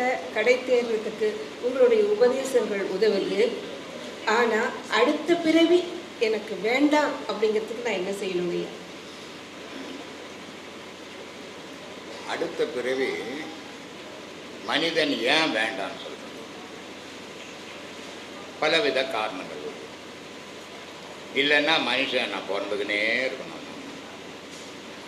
ஐயா கடை தேர்வுக்கு உங்களுடைய உபதேசங்கள் உதவுது. ஆனால் அடுத்த பிறவி எனக்கு வேண்டாம் அப்படிங்கிறதுக்கு நான் என்ன செய்யணும் ஐயா? அடுத்த பிறவி மனிதன் ஏன் வேண்டாம்னு சொல்றது? பலவித காரணங்கள் உண்டு. இல்லைன்னா மனுஷன் நான் பிறந்துக்கினே இருக்கணும்.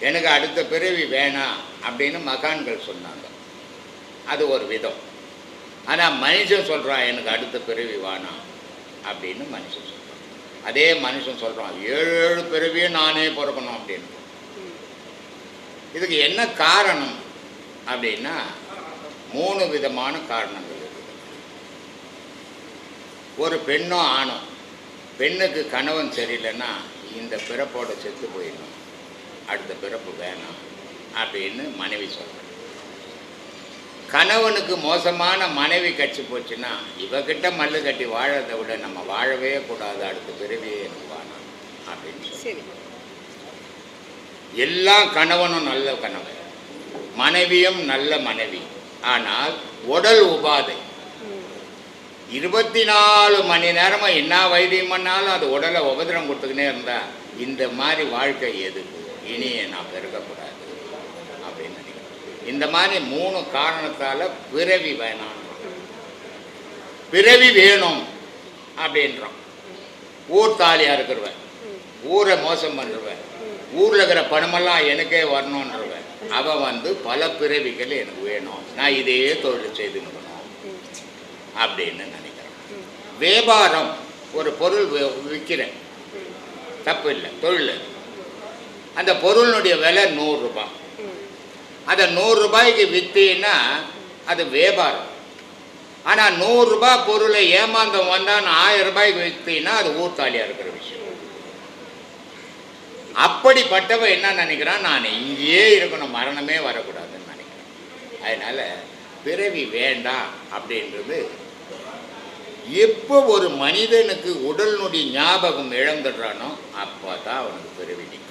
எனக்கு அடுத்த பிறவி வேணாம் அப்படின்னு மகான்கள் சொன்னாங்க. அது ஒரு விதம். ஆனால் மனுஷன் சொல்கிறான் எனக்கு அடுத்த பிறவி வேணாம் அப்படின்னு மனுஷன் சொல்கிறான் அதே மனுஷன் சொல்கிறான் ஏழு ஏழு பிறவியும் நானே பிறக்கணும் அப்படின்னு. இதுக்கு என்ன காரணம் அப்படின்னா மூணு விதமான காரணங்கள் இருக்குது. ஒரு பெண்ணும் ஆணும் பெண்ணுக்கு கணவன் சரியில்லைன்னா இந்த பிறப்போட செத்து போயிடணும். அடுத்த பிறப்பு வேணாம் அப்படின்னு மனைவி சொல்கிறேன் கணவனுக்கு மோசமான மனைவி கட்சி போச்சுன்னா இவகிட்ட மல்லு கட்டி வாழறதை விட நம்ம வாழவே கூடாது அடுத்த பிறவியே எனக்கு வேணாம் அப்படின்னு எல்லா கணவனும் நல்ல கணவன் மனைவியும் நல்ல மனைவி. ஆனால் உடல் உபாதை. இருபத்தி நாலு மணி நேரமா என்ன வைத்தியம் பண்ணாலும் அது உடலை உபதிரம் கொடுத்துக்கினே இருந்தா இந்த மாதிரி வாழ்க்கை எதுக்கு? இனியே நான் பெருகக்கூடாது. இந்த மாதிரி மூணு காரணத்தால் பிறவி வேணாம். பிறவி வேணும் அப்படின்றான் ஊர் தாலியாக இருக்கிறவன் ஊரை மோசம் பண்ணுறவன் ஊரில் இருக்கிற பணமெல்லாம் எனக்கே வரணுன்றவன் அவன் வந்து பல பிறவிகள் எனக்கு வேணும். நான் இதே தொழில் செய்துக்கணும் அப்படின்னு நினைக்கிறேன் வியாபாரம் ஒரு பொருள் விற்கிறேன் தப்பு இல்லை தொழில் அந்த பொருளினுடைய விலை நூறுரூபா அதை நூறுரூபாய்க்கு விற்றீன்னா அது வியாபாரம். ஆனால் நூறுரூபா பொருளை ஏமாந்தம் வந்தான் ஆயிரம் ரூபாய்க்கு விற்றீங்கன்னா அது ஊர்த்தாலியாக இருக்கிற விஷயம். அப்படிப்பட்டவன் என்ன நினைக்கிறான்? நான் இங்கேயே இருக்கணும் மரணமே வரக்கூடாதுன்னு நினைக்கிறேன். அதனால பிறவி வேண்டாம் அப்படின்றது எப்போ ஒரு மனிதனுக்கு உடலினுடைய ஞாபகம் இழந்துடுறானோ அப்போ தான் அவனுக்கு பிறவி நிற்கும்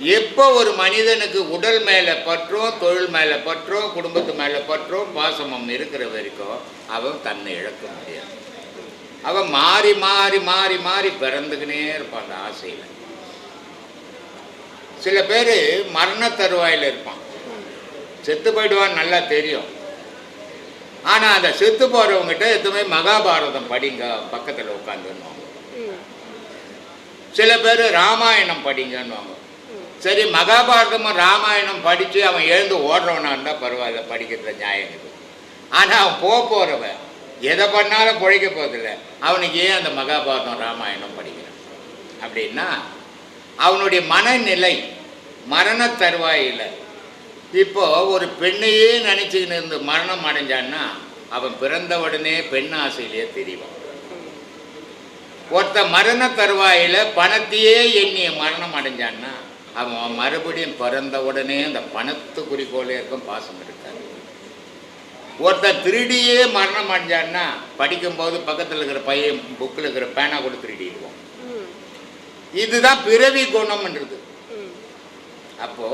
எப்போ ஒரு மனிதனுக்கு உடல் மேலே பற்றும் தொழில் மேலே பற்றும் குடும்பத்து மேலே பற்றும் பாசமும் இருக்கிற வரைக்கும் அவன் தன்னை இழக்க முடியாது. அவன் மாறி மாறி மாறி மாறி பிறந்துக்கினே இருப்பான் அந்த ஆசையில். சில பேர் மரண தருவாயில் இருப்பான். செத்து போயிடுவான்னு நல்லா தெரியும். ஆனால் அந்த செத்து போகிறவங்ககிட்ட எதுவுமே மகாபாரதம் படிங்க பக்கத்தில் உட்காந்துன்னுவாங்க. ம். சில பேர் ராமாயணம் படிங்கன்னுவாங்க. சரி மகாபாரதமும் ராமாயணம் படித்து அவன் எழுந்து ஓடுறவனா இருந்தால் பரவாயில்ல படிக்கிறதுல நியாயம் இது ஆனால் அவன் போக போகிறவன் எதை பண்ணாலும் பிழைக்க போகிறதில்ல அவனுக்கு ஏன் அந்த மகாபாரதம் ராமாயணம் படிக்கிறான்? அப்படின்னா அவனுடைய மனநிலை மரண தருவாயில் இப்போ ஒரு பெண்ணையே நினச்சிக்கின்னு இருந்து மரணம் அடைஞ்சான்னா அவன் பிறந்த உடனே பெண் ஆசையிலேயே தெரிவான். ஒருத்த மரண தருவாயில் பணத்தையே எண்ணிய மரணம் அடைஞ்சான்னா அவன் மறுபடியும் பிறந்த உடனே அந்த பணத்து குறிக்கோளே இருக்கும் பாசம் இருக்காது. ஒருத்தன் திருடியே மரணம் அடைஞ்சான்னா படிக்கும்போது பக்கத்தில் இருக்கிற பையன் புக்கில் இருக்கிற பேனா கூட திருடிடுவோம் இதுதான் பிறவி குணம்ன்றது. அப்போது அப்போ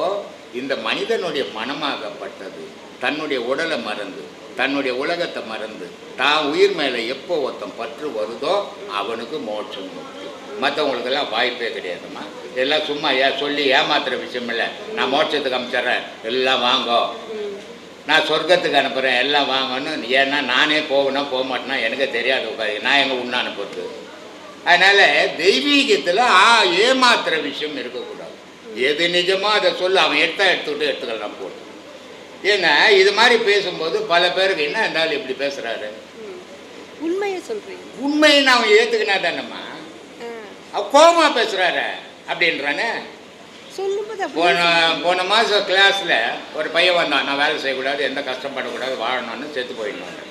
இந்த மனிதனுடைய மனமாகப்பட்டது தன்னுடைய உடலை மறந்து தன்னுடைய உலகத்தை மறந்து தான் உயிர் மேலே எப்போ ஒருத்தன் பற்று வருதோ அவனுக்கு மோட்சம் முக்கியம் மற்றவங்களுக்கெல்லாம் வாய்ப்பே கிடையாதும்மா. இதெல்லாம் சும்மா ஏ சொல்லி ஏமாத்துற விஷயம் இல்லை நான் மோட்சத்துக்கு அனுப்பிச்சிட்றேன் எல்லாம் வாங்கோ. நான் சொர்க்கத்துக்கு அனுப்புகிறேன் எல்லாம் வாங்கன்னு. ஏன்னா நானே போகணும் போக மாட்டேன்னா எனக்கு தெரியாது. உட்காது நான் எங்கே உண்ண அனுப்புறது? அதனால் தெய்வீகத்தில் ஆ ஏமாத்துற விஷயம் இருக்கக்கூடாது. எது நிஜமோ அதை சொல்லு. அவன் எடுத்தா எடுத்துக்கிட்டு எடுத்துக்கலாம் போட்டு ஏன்னா இது மாதிரி பேசும்போது பல பேருக்கு என்ன இருந்தாலும் இப்படி பேசுகிறாரு. உண்மையை சொல்றீங்க. உண்மைன்னு அவன் ஏற்றுக்கினா தானேம்மா? கோமா பேசுகிறாரு அப்படின்றானே. போன. போன மாதம் கிளாஸில் ஒரு பையன் வந்தான் நான் வேலை செய்யக்கூடாது எந்த கஷ்டப்படக்கூடாது வாழணும்னு செத்து போயிடணும்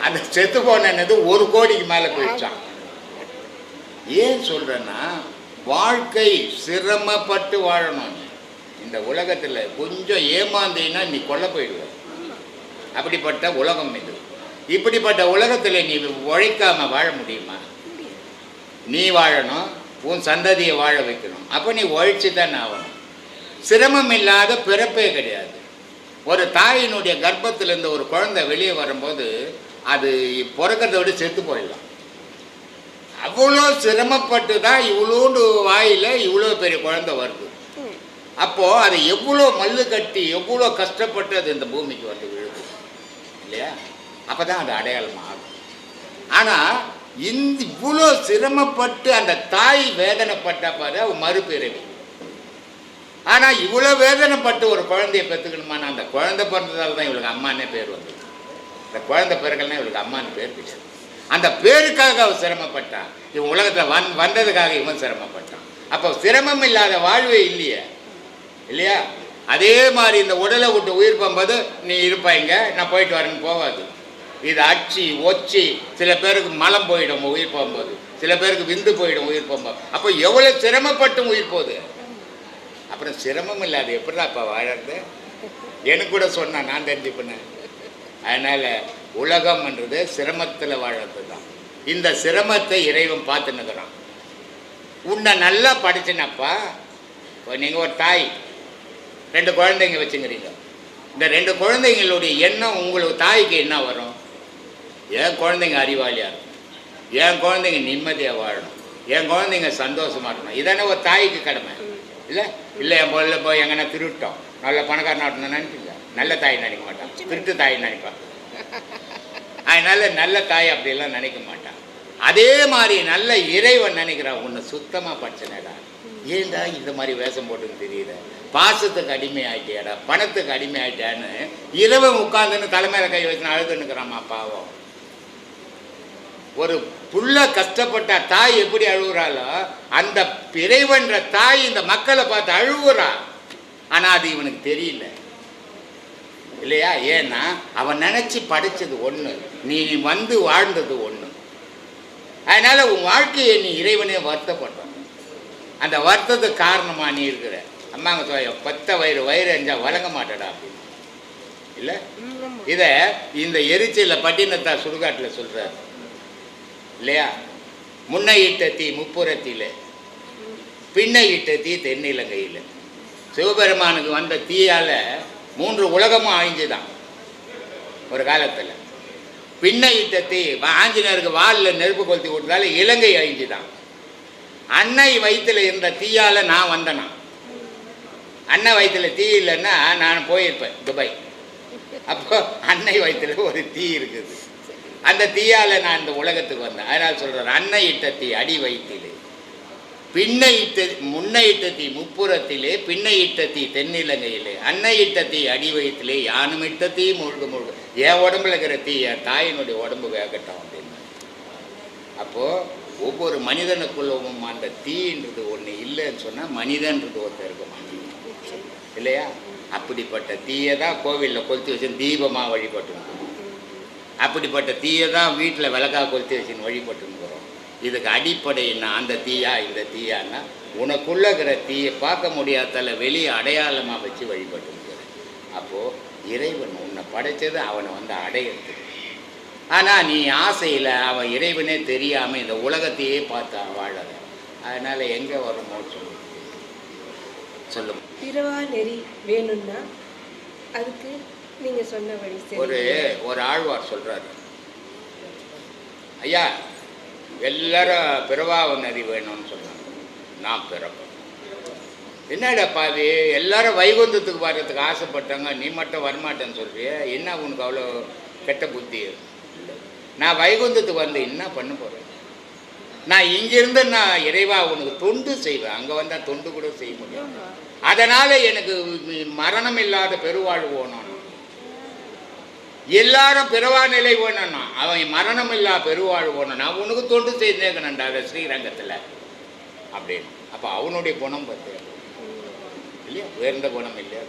அந்த செத்து போனது ஒரு கோடிக்கு மேலே போயிடுச்சான். ஏன் சொல்கிறேன்னா வாழ்க்கை சிரமப்பட்டு வாழணும். இந்த உலகத்தில் கொஞ்சம் ஏமாந்தீங்கன்னா நீ கொல்ல போயிடுவ. அப்படிப்பட்ட உலகம் இது. இப்படிப்பட்ட உலகத்தில் நீ உழைக்காம வாழ முடியுமா? நீ வாழணும் உன் சந்ததியை வாழ வைக்கணும். அப்போ நீ ஒழிச்சு தான் ஆகணும். சிரமம் இல்லாத பிறப்பே கிடையாது. ஒரு தாயினுடைய கர்ப்பத்திலிருந்து ஒரு குழந்தை வெளியே வரும்போது அது பிறக்கிறத விட செத்து போயிடலாம். அவ்வளோ சிரமப்பட்டு தான் இவ்வளோண்டு வாயில் இவ்வளோ பெரிய குழந்தை வருது. அப்போது அது எவ்வளோ மல்லு கட்டி எவ்வளோ கஷ்டப்பட்டு அது இந்த பூமிக்கு வந்து விழுது. இல்லையா? அப்போ தான் அது அடையாளம் ஆகும். ஆனால் இந்த இவ்வளோ சிரமப்பட்டு அந்த தாய் வேதனைப்பட்ட பாரு அவள் மறுபிறவி. ஆனால் இவ்வளோ வேதனைப்பட்டு ஒரு குழந்தைய பெற்றுக்கணுமானா அந்த குழந்தை பிறந்ததால தான் இவளுக்கு அம்மானே பேர் வந்தது. இந்த குழந்தை பிறகுலாம் இவளுக்கு அம்மான்னு பேர் கிடையாது. அந்த பேருக்காக அவள் சிரமப்பட்டான் இவன் உலகத்தில் வந் வந்ததுக்காக இவன் சிரமப்பட்டான். அப்போ சிரமம் இல்லாத வாழ்வே இல்லையே. இல்லையா? அதே மாதிரி இந்த உடலை விட்டு உயிர் போகும்போது நீ இருப்பாய்ங்க நான் போயிட்டு வரேன்னு போகாது. இது அச்சி ஒச்சி சில பேருக்கு மலம் போயிடும் உயிர் போகும்போது. சில பேருக்கு விந்து போயிடும் உயிர் போகும்போது. அப்போ எவ்வளோ சிரமப்பட்டும் உயிர் போகுது? அப்புறம் சிரமம் இல்லாத எப்படிதான் இப்போ வாழறது? எனக்கு கூட சொன்னேன் நான் தெரிஞ்சு பண்ணேன் அதனால் உலகம்ன்றது சிரமத்தில் வாழறது தான் இந்த சிரமத்தை இறைவன் பார்த்துன்னுக்குறான் உன்னை நல்லா படிச்சினப்பா. இப்போ நீங்கள் ஒரு தாய். ரெண்டு குழந்தைங்க வச்சுக்கிறீங்க. இந்த ரெண்டு குழந்தைங்களுடைய எண்ணம் உங்களுக்கு தாய்க்கு என்ன வரும்? என் குழந்தைங்க அறிவாளியாக இருக்கும் என் குழந்தைங்க நிம்மதியாக வாழணும். என் குழந்தைங்க சந்தோஷமாக இருக்கணும். இதானே ஒரு தாய்க்கு கடமை. இல்லை? இல்லை என் பொருளை போய் எங்கன்னா திருட்டோம் நல்ல பணக்காரன் ஆட்டணும் நினைக்கல. நல்ல தாய் நினைக்க மாட்டான். திருட்டு தாய் நினைப்பான். அதனால நல்ல தாய் அப்படிலாம் நினைக்க மாட்டான். அதே மாதிரி நல்ல இறைவன் நினைக்கிறான் உன்னை சுத்தமாக படிச்சனடா. ஏன்டா இந்த மாதிரி வேஷம் போட்டுன்னு தெரியுத பாசத்துக்கு அடிமை ஆகிட்டியாடா பணத்துக்கு அடிமை ஆயிட்டான்னு இரவு உட்காந்துன்னு தலைமையில கை வச்சுன்னு அழுதுன்னுக்குறாம்மா பாவம். ஒரு புள்ள கஷ்டப்பட்ட தாய் எப்படி அழுகுறாளோ அந்த இறைவன்ற தாய் இந்த மக்களை பார்த்து அழுகுறா ஆனா அது இவனுக்கு தெரியல. இல்லையா? ஏன்னா அவன் நினைச்சு படிச்சது ஒண்ணு நீ வந்து வாழ்ந்தது ஒண்ணு. அதனால உன் வாழ்க்கையை நீ இறைவனே வருத்தப்படுற அந்த வருத்தத்துக்கு காரணமா நீ இருக்கிற. அம்மாங்க சொல்ல பத்த வயிறு வயிறு எஞ்சா வழங்க மாட்டடா. அப்படின்னு இல்லை. இதை இந்த எரிச்சல பட்டினத்தார் சுடுகாட்டில் சொல்றாரு. இல்லையா? முன்னை இட்ட தீ முப்புறத்தில பின்னை இட்ட தீ தென்னிலங்கையில். சிவபெருமானுக்கு வந்த தீயால் மூன்று உலகமும் அழிஞ்சுதான் ஒரு காலத்தில். பின்னை இட்ட தீ வா- ஆஞ்சநேயருக்கு வாலில் நெருப்பு கொளுத்தி விட்டதால இலங்கை அழிஞ்சுதான். அன்னை வயிற்றில் இருந்த தீயால் நான் வந்தேனா? அன்னை வயிற்றில் தீ இல்லைன்னா நான் போயிருப்பேன் துபாய். அப்போ அன்னை வயிற்றில் ஒரு தீ இருக்குது. அந்த தீயால நான் இந்த உலகத்துக்கு வந்தேன். அதனால் சொல்றேன் அன்னை இட்ட தீ அடி வயிற்றிலே பின்னை இட்ட முன்னை இட்ட தீ முப்புறத்திலே பின்னை இட்ட தீ தென்னிலங்கையிலே அன்னை இட்ட தீ அடி வயிற்றிலே யானும் இட்ட தீ முழுக முழுக என் உடம்புல இருக்கிற தீ என் தாயினுடைய உடம்பு வேகட்டும் அப்படின்னு. அப்போ ஒவ்வொரு மனிதனுக்குள்ளவும் அந்த தீன்றது ஒன்று இல்லைன்னு சொன்னால் மனிதன்றது ஒருத்தர் இருக்க மாட்டேங்குது இல்லையா? அப்படிப்பட்ட தீயை தான் கோவிலில் கொளுத்தி வச்சு தீபமாக வழிபட்டுருக்கோம். அப்படிப்பட்ட தீயை தான் வீட்டில் விளக்கா கொளுத்தி வச்சுன்னு வழிபட்டுங்கிறோம் இதுக்கு அடிப்படை என்ன? அந்த தீயா இந்த தீயான்னா உனக்குள்ள இருக்கிற தீயை பார்க்க முடியாதால வெளியே அடையாளமாக வச்சு வழிபட்டுங்கிறேன் அப்போது இறைவன் உன்னை படைச்சது அவனை வந்து அடையிறதுக்கு ஆனால் நீ ஆசையில் அவன் இறைவனே தெரியாமல் இந்த உலகத்தையே பார்த்து வாழற. அதனால் எங்கே வருமோ சொல்லு. சொல்லும் திருவா நெறி வேணும்னா அதுக்கு நீங்க சொன்ன வழி சரி. ஒரு ஒரு ஆழ்வார் சொல்றாரு. ஐயா எல்லாரும் பிறவாவ நதி வேணும்னு சொன்னாங்க. நான் பிறப்பேன். என்னடா பாவி எல்லாரும் வைகுந்தத்துக்கு வர்றதுக்கு ஆசைப்பட்டாங்க நீ மட்டும் வரமாட்டேன்னு சொல்றிய என்ன உனக்கு அவ்வளோ கெட்ட புத்தி? நான் வைகுந்தத்துக்கு வந்து என்ன பண்ண போகிறேன் நான் இங்கிருந்து நான் இறைவா உனக்கு தொண்டு செய்வேன். அங்கே வந்தால் தொண்டு கூட செய்ய முடியும். அதனால எனக்கு மரணம் இல்லாத பெருவாழ்வு வேணும். எல்லாரும் பிறவா நிலை வேணும்னா அவன் மரணம் இல்லா பெருவாழ்வு வேணும்னா நான் உனக்கு தொண்டு செய்தேங்கண்ணா அதை ஸ்ரீரங்கத்தில். அப்படின்னு. அப்போ அவனுடைய குணம் பார்த்து இல்லையா? உயர்ந்த குணம் இல்லையா?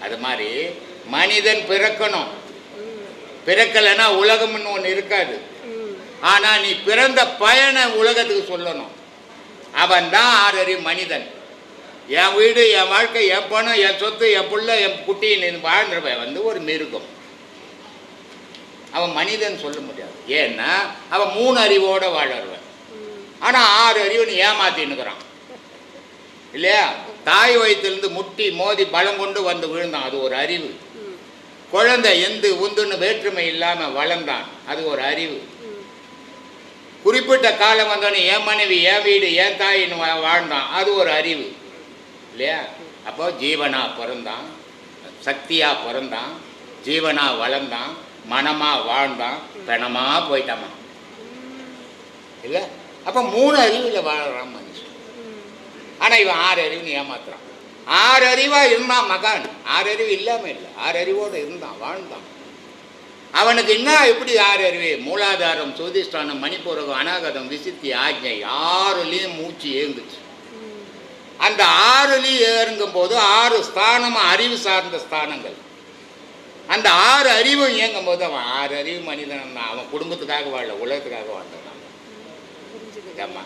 அது மாதிரி மனிதன் பிறக்கணும். பிறக்கலைன்னா உலகம்னு ஒன்று இருக்காது. ஆனால் நீ பிறந்த பயனை உலகத்துக்கு சொல்லணும். அவன் தான் ஆறறி மனிதன். என் வீடு என் வாழ்க்கை என் பணம் என் சொத்து என் புள்ள என் குட்டி நீ வந்து ஒரு மிருகம். அவன் மனிதன் சொல்ல முடியாது. ஏன்னா அவன் மூணு அறிவோட வாழறவன். ஆனால் ஆறு அறிவு நீ ஏமாத்தின்னுக்குறான். இல்லையா? தாய் வயிற்றிலிருந்து முட்டி மோதி பலம் கொண்டு வந்து விழுந்தான். அது ஒரு அறிவு. குழந்தை எந்து உந்துன்னு வேற்றுமை இல்லாமல் வளர்ந்தான். அது ஒரு அறிவு. குறிப்பிட்ட காலம் வந்தோடனே என் மனைவி என் வீடு என் தாயின்னு வா- வாழ்ந்தான். அது ஒரு அறிவு. இல்லையா? அப்போ ஜீவனா பிறந்தான். சக்தியா பிறந்தான். ஜீவனா வளர்ந்தான். மனமா வாழ்ந்தான் பிணமா போயிட்டாமா. இல்லை? அப்போ மூணு அறிவில் வாழறான் மனுஷன். ஆனால் இவன் ஆறு அறிவுன்னு ஏமாத்துறான். ஆறு அறிவாக இருந்தான் மகான். ஆறு அறிவு இல்லாமல் இல்லை. ஆறு அறிவோடு இருந்தான் வாழ்ந்தான். அவனுக்கு என்ன எப்படி ஆறு அறிவு? மூலாதாரம் சுதிஷ்டானம் மணிப்பூரகம் அனாகதம் விசித்தி ஆஜை ஆறுலேயும் மூச்சு ஏங்குச்சு. அந்த ஆறுலேயும் ஏறுங்கும் போது ஆறு ஸ்தானம் அறிவு சார்ந்த ஸ்தானங்கள். அந்த ஆறு அறிவும் இயங்கும் போது அவன் ஆறு அறிவு மனிதன் தான். அவன் குடும்பத்துக்காக வாழல உலகத்துக்காக வாழ்ந்தான் ஆமா